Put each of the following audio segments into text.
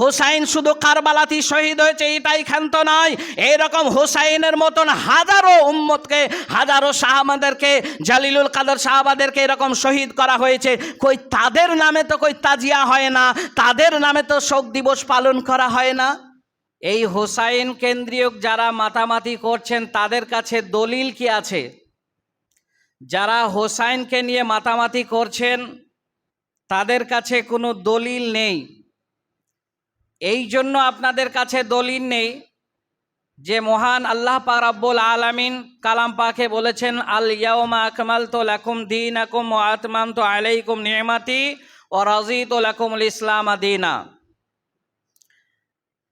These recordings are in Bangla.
হোসাইন শুধু কারবালাতি শহীদ হয়েছে, এটাই ক্ষান্ত নয়। এইরকম হোসাইনের মতন হাজারো উম্মতকে, হাজারো সাহাবাদেরকে, জালিলুল কাদের সাহাবাদেরকে এরকম শহীদ করা হয়েছে। কই তাদের নামে তো কই তাজিয়া হয় না, তাদের নামে তো শোক দিবস পালন করা হয় না। এই হোসাইন কেন্দ্রীয় যারা মাতামাতি করছেন, তাদের কাছে দলিল কি আছে? যারা হোসাইনকে নিয়ে মাতামাতি করছেন, তাদের কাছে কোনো দলিল নেই। এই জন্য আপনাদের কাছে দলিল নেই যে মহান আল্লাহ পাক রব্বুল আলামিন কালাম পাকে বলেছেন, আল ইয়াউমা আকমালতু লাকুম দীনাকুম ওয়া আতমামতু আলাইকুম নি'মাতি ওয়া রাযীতু লাকুমুল ইসলাম দীনা।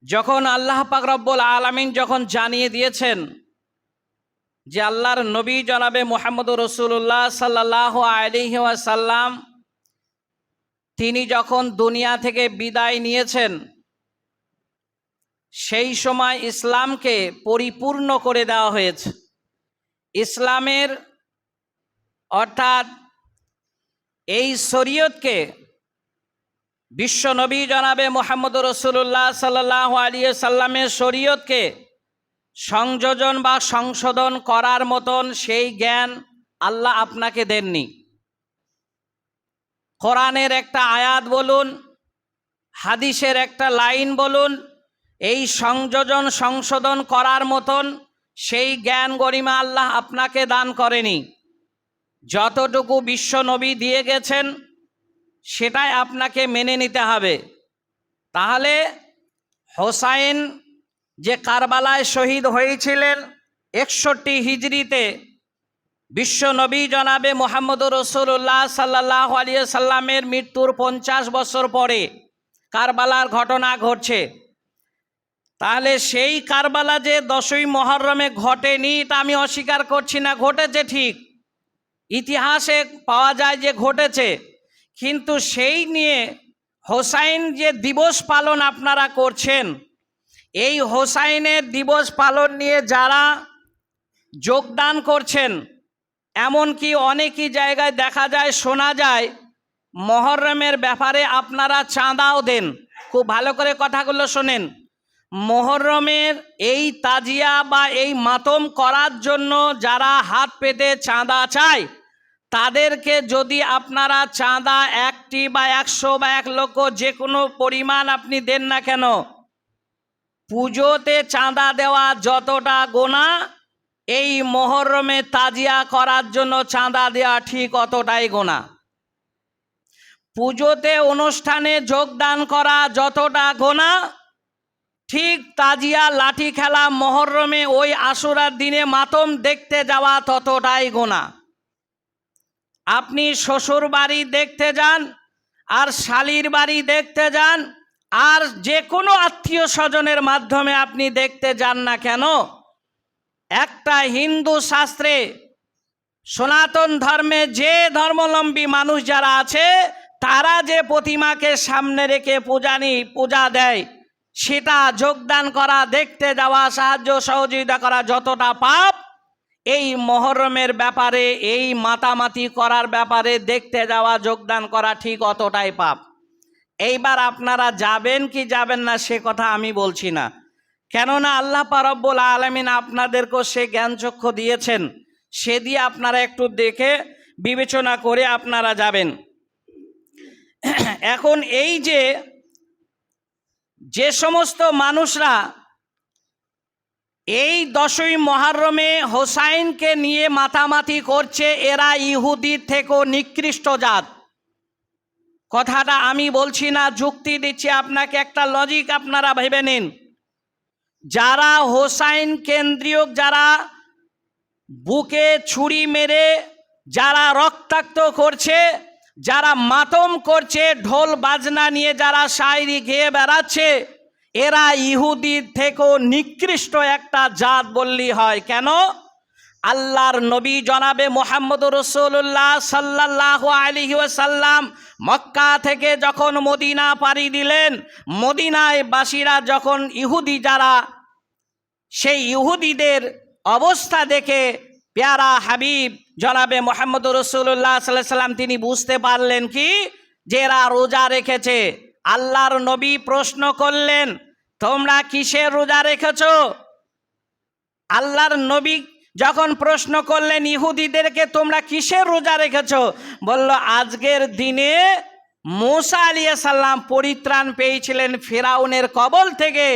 যখন আল্লাহ পাক রব্বুল আলামিন যখন জানিয়ে দিয়েছেন যে আল্লাহর নবী জনাবে মোহাম্মদ রসুল্লাহ সাল্লাহ আলিহি ওয়াসাল্লাম, তিনি যখন দুনিয়া থেকে বিদায় নিয়েছেন সেই সময় ইসলামকে পরিপূর্ণ করে দেওয়া হয়েছে। ইসলামের অর্থাৎ এই শরীয়তকে বিশ্বনবী জনাবে মোহাম্মদ রসুল্লাহ সাল্লাহ আলিয়া সাল্লামের শরীয়তকে সংযোজন বা সংশোধন করার মতন সেই জ্ঞান আল্লাহ আপনাকে দেননি। কোরআনের একটা আয়াত বলুন, হাদিসের একটা লাইন বলুন এই সংযোজন সংশোধন করার মতন সেই জ্ঞান গরিমা আল্লাহ আপনাকে দান করেনি। যতটুকু বিশ্ব নবী দিয়ে গেছেন, সেটাই আপনাকে মেনে নিতে হবে। তাহলে হোসাইন যে কারবালায় শহীদ হয়েছিলেন একষট্টি হিজড়িতে, বিশ্ব নবী জনাবে মোহাম্মদ রসুল্লাহ সাল্লাহ আলিয়া সাল্লামের মৃত্যুর পঞ্চাশ বছর পরে কারবালার ঘটনা ঘটছে। তাহলে সেই কারবালা যে দশই মহরমে ঘটেনি, তা আমি অস্বীকার করছি না, ঘটেছে ঠিক। ইতিহাসে পাওয়া যায় যে ঘটেছে, কিন্তু সেই নিয়ে হোসাইন যে দিবস পালন আপনারা করছেন, এই হোসাইনের দিবস পালন নিয়ে যারা যোগদান করছেন, এমনকি অনেকই জায়গায় দেখা যায়, শোনা যায়, মহরমের ব্যাপারে আপনারা চাঁদাও দেন। খুব ভালো করে কথাগুলো শোনেন। মহরমের এই তাজিয়া বা এই মাতম করার জন্য যারা হাত পেতে চাঁদা চায়, তাদেরকে যদি আপনারা চাঁদা একটি বা একশো বা এক লক্ষ যে কোনো পরিমাণ আপনি দেন না কেন, পুজোতে চাঁদা দেওয়া যতটা গোনা, এই মহরমে তাজিয়া করার জন্য চাঁদা দেওয়া ঠিক অতটাই গোনা। পুজোতে অনুষ্ঠানে যোগদান করা যতটা গোনা ঠিক তাজিয়া লাঠি খেলা মহরমে ওই আশুরার দিনে মাতম দেখতে যাওয়া ততটাই গোনা। আপনি শ্বশুর বাড়ি দেখতে যান, আর শালির বাড়ি দেখতে যান, আর যে কোনো আত্মীয় স্বজনের মাধ্যমে আপনি দেখতে যান না কেন? একটা হিন্দু শাস্ত্রে সনাতন ধর্মে যে ধর্মলম্বী মানুষ যারা আছে, তারা যে প্রতিমাকে সামনে রেখে পূজা পূজানি, পূজা দেয় সেটা যোগদান করা, দেখতে যাওয়া, সাহায্য সহযোগিতা করা যতটা পাপ, এই মহরমের ব্যাপারে, এই মাতামাতি করার ব্যাপারে দেখতে যাওয়া, যোগদান করা ঠিক অতটাই পাপ। এইবার আপনারা যাবেন কি যাবেন না সে কথা আমি বলছি না। কেননা আল্লাহ পারব্বুল আলমিন আপনাদেরকেও সে জ্ঞানচক্ষু দিয়েছেন। সে দিয়ে আপনারা একটু দেখে, বিবেচনা করে আপনারা যাবেন। এখন এই যে যে সমস্ত মানুষরা এই দশই মহারমে হোসাইনকে নিয়ে মাতামাতি করছে, এরা ইহুদির থেকেও নিকৃষ্ট জাত। কথাটা আমি বলছি না, যুক্তি দিচ্ছি, আপনাকে একটা লজিক আপনারা ভেবে নিন। যারা হোসাইন কেন্দ্রীয়, যারা বুকে ছুরি মেরে, যারা রক্তাক্ত করছে যারা মাতম করছে, ঢোল বাজনা নিয়ে যারা শায়রি গেয়ে বেড়াচ্ছে, এরা ইহুদির থেকেও নিকৃষ্ট একটা জাত বললি হয়। কেন? আল্লাহর নবী জনাবে মোহাম্মদ রসুল্লাহ সাল্লাহ আলিহি সাল্লাম মক্কা থেকে যখন মদিনা পাড়ি দিলেন, মদিনায় বাসীরা যখন ইহুদি যারা, সেই ইহুদিদের অবস্থা দেখে পেয়ারা হাবিব জনাবে মোহাম্মদ রসুল্লাহ সাল্লাহ সাল্লাম, তিনি বুঝতে পারলেন কি? যে এরা রোজা রেখেছে। আল্লাহর নবী প্রশ্ন করলেন, তোমরা কিসের রোজা রেখেছ? আল্লাহর নবী যখন প্রশ্ন করলেন, ইহুদিদেরকে তোমরা কিসের রোজা রেখেছ? বলল, আজকের দিনে মোসা আলিয়া সাল্লাম পরিত্রাণ পেয়েছিলেন ফেরাউনের কবল থেকে।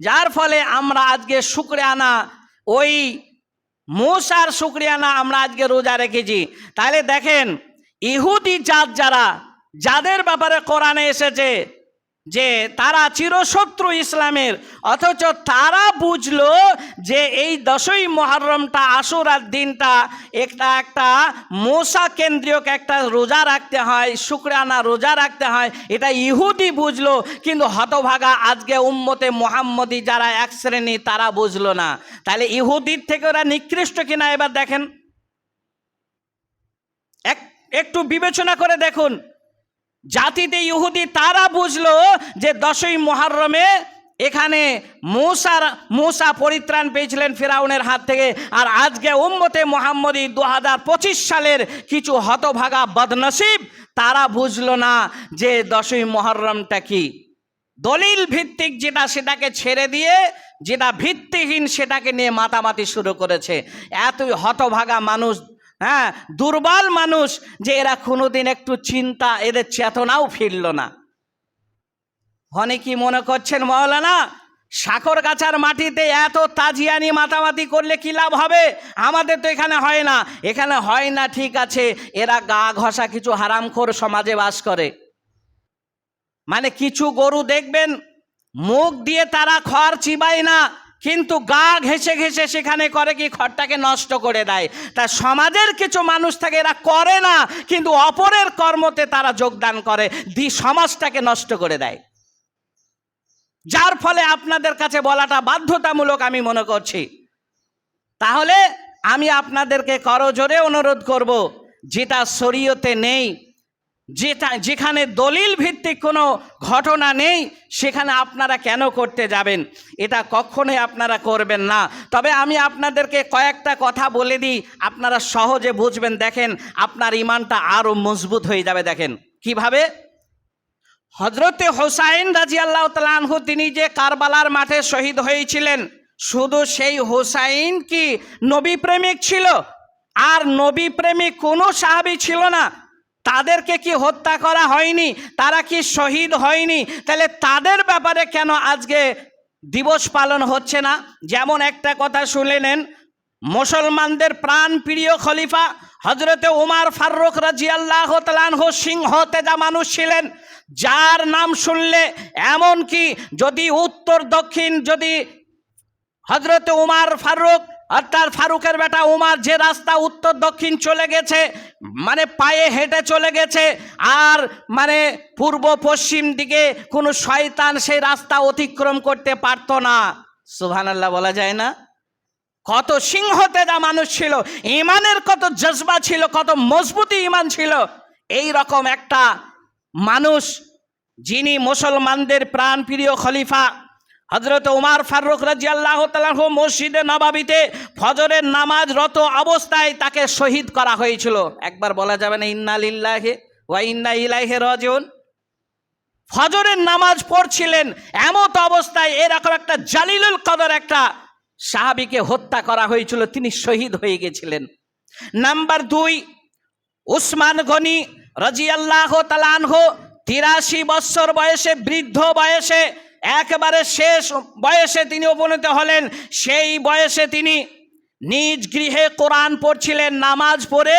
যার ফলে আমরা আজকে শুক্রিয়ানা ওই মোসার শুক্রিয়ানা আমরা আজকে রোজা রেখেছি। তাহলে দেখেন, ইহুদি জাত যারা, যাদের ব্যাপারে কোরআনে এসেছে যে তারা চিরশত্রু ইসলামের, অথচ তারা বুঝলো যে এই দশই মহরমটা আশুরার দিনটা একটা একটা মোসা কেন্দ্রীয় একটা রোজা রাখতে হয়, শুক্রানা রোজা রাখতে হয়, এটা ইহুদি বুঝলো, কিন্তু হতভাগা আজকে উম্মতে মোহাম্মদি যারা এক শ্রেণি, তারা বুঝলো না। তাহলে ইহুদির থেকে ওরা নিকৃষ্ট কিনা এবার দেখেন? এক, একটু বিবেচনা করে দেখুন। জাতিতে ইহুদি, তারা বুঝলো যে দশই মহারমে এখানে মূসার, মূসা পরিত্রাণ পেয়েছিলেন ফেরাউনের হাত থেকে। আর আজকে উম্মতে মোহাম্মদী দু হাজার পঁচিশ সালের কিছু হতভাগা বদনসিব, তারা বুঝলো না যে দশই মহরমটা কি। দলিল ভিত্তিক যেটা সেটাকে ছেড়ে দিয়ে, যেটা ভিত্তিহীন সেটাকে নিয়ে মাতামাতি শুরু করেছে। এতই হতভাগা মানুষ হ্যাঁ দুর্বল মানুষ যে এরা কোনোদিন একটু চিন্তা, এদের চেতনাও ফিরল না। অনেকে মনে করছেন মৌলানা? সাকর গাছার মাটিতে এত তাজিয়ানি মাতামাতি করলে কি লাভ হবে? আমাদের তো এখানে হয় না। এখানে হয় না, ঠিক আছে। এরা গা ঘষা কিছু হারামখোর সমাজে বাস করে। মানে কিছু গরু দেখবেন, মুখ দিয়ে তারা খড় চিবায় না। কিন্তু গা ঘেসে ঘেসে সেখানে করে কি, খড়টাকে নষ্ট করে দেয়। তা সমাজের কিছু মানুষ থাকে, এরা করে না, কিন্তু অপরের কর্মতে তারা যোগদান করে, দি সমাজটাকে নষ্ট করে দেয়। যার ফলে আপনাদের কাছে বলাটা বাধ্যতামূলক আমি মনে করছি। তাহলে আমি আপনাদেরকে করজোরে অনুরোধ করব, যেটা শরীয়তে নেই যেটা, যেখানে দলিল ভিত্তিক কোনো ঘটনা নেই, সেখানে আপনারা কেন করতে যাবেন? এটা কখনোই আপনারা করবেন না। তবে আমি আপনাদেরকে কয়েকটা কথা বলে দিই। আপনারা সহজে বুঝবেন। দেখেন, আপনার ইমানটা আরও মজবুত হয়ে যাবে। দেখেন, কীভাবে? হজরতে হোসাইন রাজি আল্লাহ তালানহু তিনি যে কারবালার মাঠে শহীদ হয়েছিলেন, শুধু সেই হোসাইন কি নবী প্রেমিক ছিল? আর নবী প্রেমিক কোনো সাহাবি ছিল না। তাদেরকে কি হত্যা করা হয়নি? তারা কি শহীদ হয়নি? তাহলে তাদের ব্যাপারে কেন আজকে দিবস পালন হচ্ছে না? যেমন একটা কথা শুনে নেন, মুসলমানদের প্রাণ প্রিয় খলিফা হজরতে উমার ফারুক রাজি আল্লাহ তালানহ সিংহ তেজা মানুষ ছিলেন। যার নাম শুনলে এমন কি যদি উত্তর দক্ষিণ যদি হজরতে উমার ফারুক অর্থাৎ ফারুকের বেটা উমার যে রাস্তা উত্তর দক্ষিণ চলে গেছে মানে পায়ে হেঁটে চলে গেছে, আর মানে পূর্ব পশ্চিম দিকে কোনো শয়তান সেই রাস্তা অতিক্রম করতে পারতো না। সুহান আল্লাহ বলা যায় না? কত সিংহতেজা মানুষ ছিল, ইমানের কত জজবা ছিল, কত মজবুতি ইমান ছিল, এই রকম একটা মানুষ যিনি মুসলমানদের প্রাণপ্রিয় খলিফা হজরত উমার ফারুক রাজি আল্লাহ তালাহ মসজিদে নবাবিতে ফজরের নামাজ রত অবস্থায় তাকে শহীদ করা হয়েছিল। একবার বলা যাবে না, ইন্না লিল্লাহে ওয়া ইন্না ইলাইহে রাজিউন। ফজরের নামাজ পড়ছিলেন, এমত অবস্থায় এরকম একটা জালিলুল কদর একটা সাহাবিকে হত্যা করা হয়েছিল, তিনি শহীদ হয়ে গেছিলেন। নাম্বার দুই, উসমান গনি রাজিয়াল্লাহ তালানহ তিরাশি বৎসর বয়সে, বৃদ্ধ বয়সে একেবারে শেষ বয়সে তিনি উপনীত হলেন। সেই বয়সে তিনি নিজ গৃহে কোরআন পড়ছিলেন, নামাজ পড়ে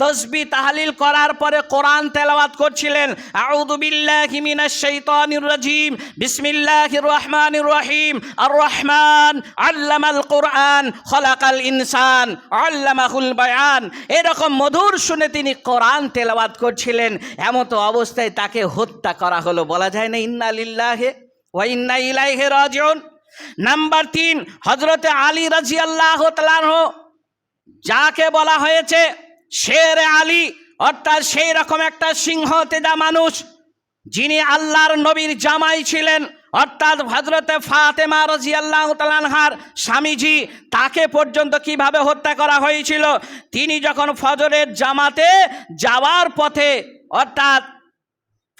তসবি তাহলিল করার পরে কোরআন তেলাওয়াত করছিলেন। আউযু বিল্লাহি মিনাশ শাইতানির রাজিম, বিসমিল্লাহির রহমানির রহিম। আর রহমান আল্লামাল কোরআন, খলাকাল ইনসান, আল্লামাহুল বায়ান। এরকম মধুর শুনে তিনি কোরআন তেলাওয়াত করছিলেন। এমতো অবস্থায় তাকে হত্যা করা হলো। বলা যায় না, ইন্না লিল্লাহে নাম্বার তিন হজরতে আলী রাজি আল্লাহ যাকে বলা হয়েছে শের আলী, অর্থাৎ সেই রকম একটা সিংহ তেজা মানুষ, যিনি আল্লাহর নবীর জামাই ছিলেন, অর্থাৎ হজরতে ফাতেমা রাজি আল্লাহ তালানহার স্বামীজি, তাকে পর্যন্ত কীভাবে হত্যা করা হয়েছিল? তিনি যখন ফজরের জামাতে যাওয়ার পথে, অর্থাৎ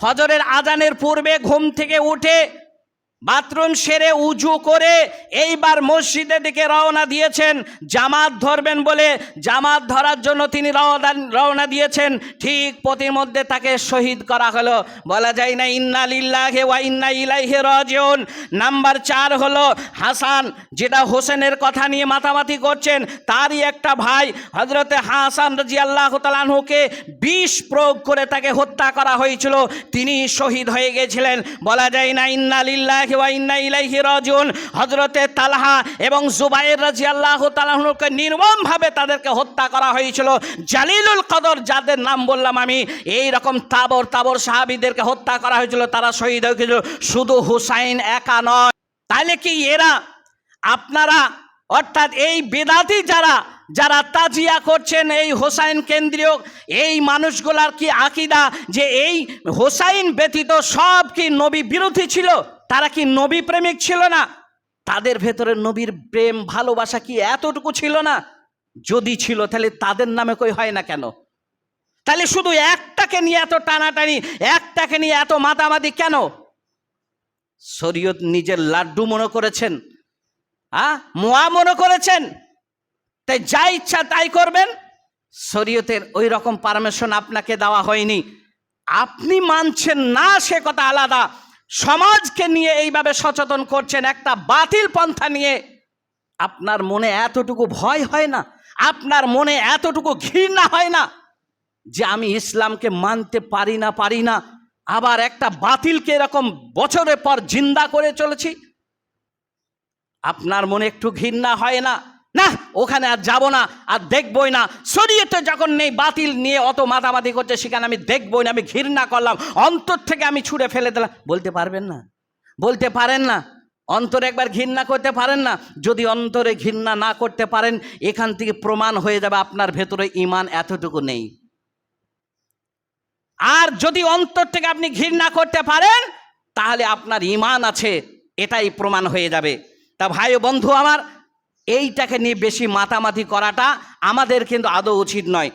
ফজরের আজানের পূর্বে ঘুম থেকে উঠে বাথরুম সেরে উজু করে এইবার মসজিদের দিকে রওনা দিয়েছেন। জামাত ধরবেন বলে জামাত ধরার জন্য তিনি রওনা দিয়েছেন। ঠিক প্রতিমধ্যে তাকে শহীদ করা হলো। বলা যায় না, ইন্না লিল্লাহে ওয়া ইন্না ইলাইহি রাজিউন। নাম্বার চার হলো হাসান, যেটা হোসেনের কথা নিয়ে মাতামাতি করছেন। তারই একটা ভাই হজরতে হাসান রাজি আল্লাহ তালাহুকে বিষ প্রয়োগ করে তাকে হত্যা করা হয়েছিল। তিনি শহীদ হয়ে গেছিলেন। বলা যায় না, ইন্না লিল্লাহি ওয়া ইন্না ইলাইহি রাজিউন। হজরতে তালহা এবং জুবাইর রাজি আল্লাহ তালাহুকে নির্মমভাবে তাদেরকে হত্যা করা হয়েছিল। জালিলুল কদর যাদের নাম বললাম আমি এই রকম তাবর তাবর সাহাবিদেরকে হত্যা করা হয়েছিল, তারা শহীদ হয়েছিল শুধু হুসাইন একা নয় তাহলে কি এরা, আপনারা, অর্থাৎ এই বেদাতি যারা যারা তাজিয়া করছেন এই হোসাইন কেন্দ্রীয়, এই মানুষগুলার কি আকিদা যে এই হোসাইন ব্যতীত সব কি নবী বিরোধী ছিল? তারা কি নবী প্রেমিক ছিল না? তাদের ভেতরে নবীর প্রেম, ভালোবাসা কি এতটুকু ছিল না? যদি ছিল, তাহলে তাদের নামে কই হয় না কেন? তাহলে শুধু একটাকে নিয়ে এত টানাটানি, একটাকে নিয়ে এত মাতামাতি কেন? শরীয়ত নিজের লাড্ডু মনে করেছেন, আ? মোয়া মনে করেছেন? তাই যা ইচ্ছা তাই করবেন। শরীয়তের ওই রকম পারমিশন আপনাকে দেওয়া হয়নি। আপনি মানছেন না সে কথা আলাদা। সমাজকে নিয়ে এইভাবে সচেতন করছেন, একটা বাতিল পন্থা নিয়ে আপনার মনে এতটুকু ভয় হয় না? আপনার মনে এতটুকু ঘৃণা হয় না যে আমি ইসলামকে মানতে পারি না পারি না? আবার একটা বাতিলকে এরকম বছরের পর জিন্দা করে চলেছি? আপনার মনে একটু ঘৃণা হয় না? না, ওখানে আর যাব না, আর দেখবই না। শরীয়তে যখন নেই, বাতিল নিয়ে অত মাতামাতি করছে, সেখানে আমি দেখবই না, আমি ঘৃণা করলাম। অন্তর থেকে আমি ছুঁড়ে ফেলে দিলাম। বলতে পারবেন না, বলতে পারেন না। অন্তরে একবার ঘৃণা করতে পারেন না। যদি অন্তরে ঘৃণা না করতে পারেন, এখান থেকে প্রমাণ হয়ে যাবে আপনার ভেতরে ইমান এতটুকু নেই। আর যদি অন্তর থেকে আপনি ঘৃণা করতে পারেন, তাহলে আপনার ইমান আছে, এটাই প্রমাণ হয়ে যাবে। তা ভাই বন্ধু আমার এইটাকে নিয়ে বেশি মাতামাতি করাটা আমাদের কিন্তু আদৌ উচিত নয়।